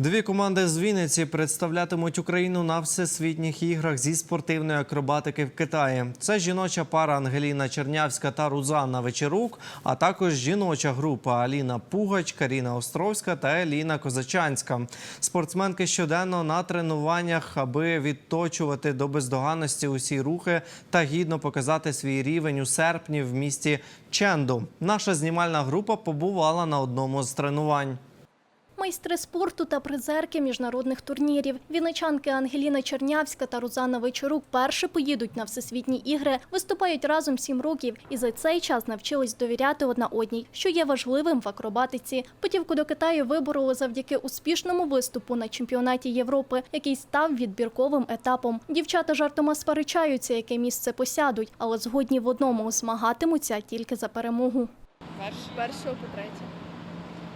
Дві команди з Вінниці представлятимуть Україну на всесвітніх іграх зі спортивної акробатики в Китаї. Це жіноча пара Ангеліна Чернявська та Рузанна Вечерук, а також жіноча група Аліна Пугач, Каріна Островська та Еліна Козачанська. Спортсменки щоденно на тренуваннях, аби відточувати до бездоганності усі рухи та гідно показати свій рівень у серпні в місті Ченду. Наша знімальна група побувала на одному з тренувань. Майстри спорту та призерки міжнародних турнірів. Вінничанки Ангеліна Чернявська та Рузанна Вечорук перше поїдуть на всесвітні ігри, виступають разом сім років і за цей час навчились довіряти одна одній, що є важливим в акробатиці. Путівку до Китаю вибороли завдяки успішному виступу на чемпіонаті Європи, який став відбірковим етапом. Дівчата жартома сперечаються, яке місце посядуть, але згодні в одному змагатимуться тільки за перемогу. Першого по третє.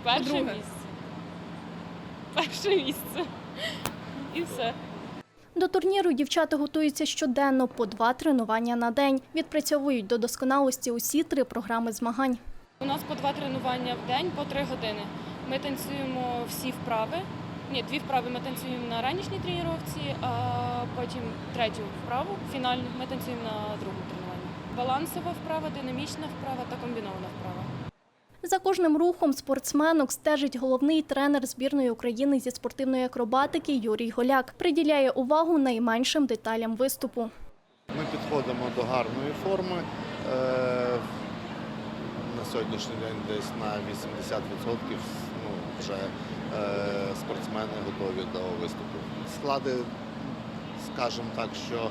перше місце. Перше місце. І все. До турніру дівчата готуються щоденно по два тренування на день. Відпрацьовують до досконалості усі три програми змагань. У нас по два тренування в день, по три години. Ми танцюємо всі вправи. Ні, дві вправи ми танцюємо на ранішній тренувці, а потім третю вправу, фінальну, ми танцюємо на другому тренуванні. Балансова вправа, динамічна вправа та комбінована вправа. За кожним рухом спортсменок стежить головний тренер збірної України зі спортивної акробатики Юрій Голяк. Приділяє увагу найменшим деталям виступу. Ми підходимо до гарної форми. Е, На сьогоднішній день десь на 80% ну, вже е, спортсмени готові до виступу. Склади, скажімо так, що е,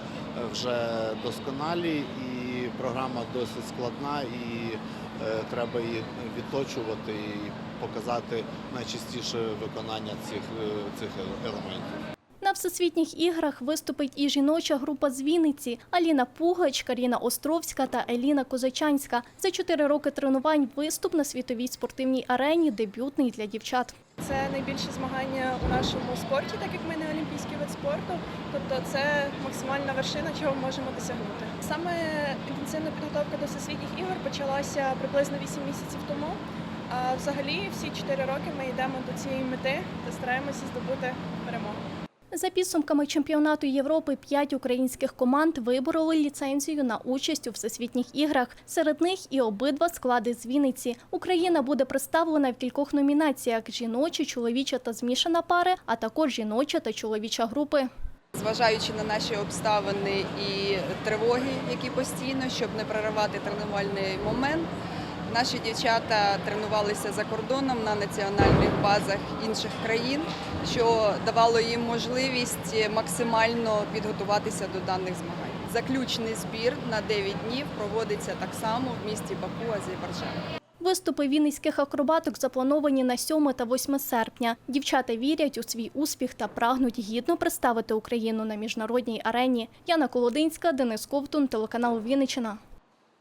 вже досконалі і програма досить складна, і е, треба її відточувати і показати найчастіше виконання цих, е, цих елементів. Всесвітніх іграх виступить і жіноча група з Вінниці Аліна Пугач, Каріна Островська та Еліна Козачанська. За чотири роки тренувань виступ на світовій спортивній арені дебютний для дівчат. Це найбільше змагання у нашому спорті, так як ми не олімпійський вид спорту. Тобто це максимальна вершина, чого ми можемо досягнути. Саме інтенсивна підготовка до всесвітніх ігор почалася приблизно 8 місяців тому. А взагалі всі 4 роки ми йдемо до цієї мети та стараємося здобути перемогу. За підсумками чемпіонату Європи, п'ять українських команд вибороли ліцензію на участь у всесвітніх іграх. Серед них і обидва склади з Вінниці. Україна буде представлена в кількох номінаціях: жіноча, чоловіча та змішана пари, а також жіноча та чоловіча групи. Зважаючи на наші обставини і тривоги, які постійно, щоб не переривати тренувальний момент, наші дівчата тренувалися за кордоном на національних базах інших країн, що давало їм можливість максимально підготуватися до даних змагань. Заключний збір на 9 днів проводиться так само в місті Баку, Азербайджан. Виступи вінницьких акробаток заплановані на 7 та 8 серпня. Дівчата вірять у свій успіх та прагнуть гідно представити Україну на міжнародній арені. Яна Колодинська, Денис Ковтун, телеканал Вінниччина.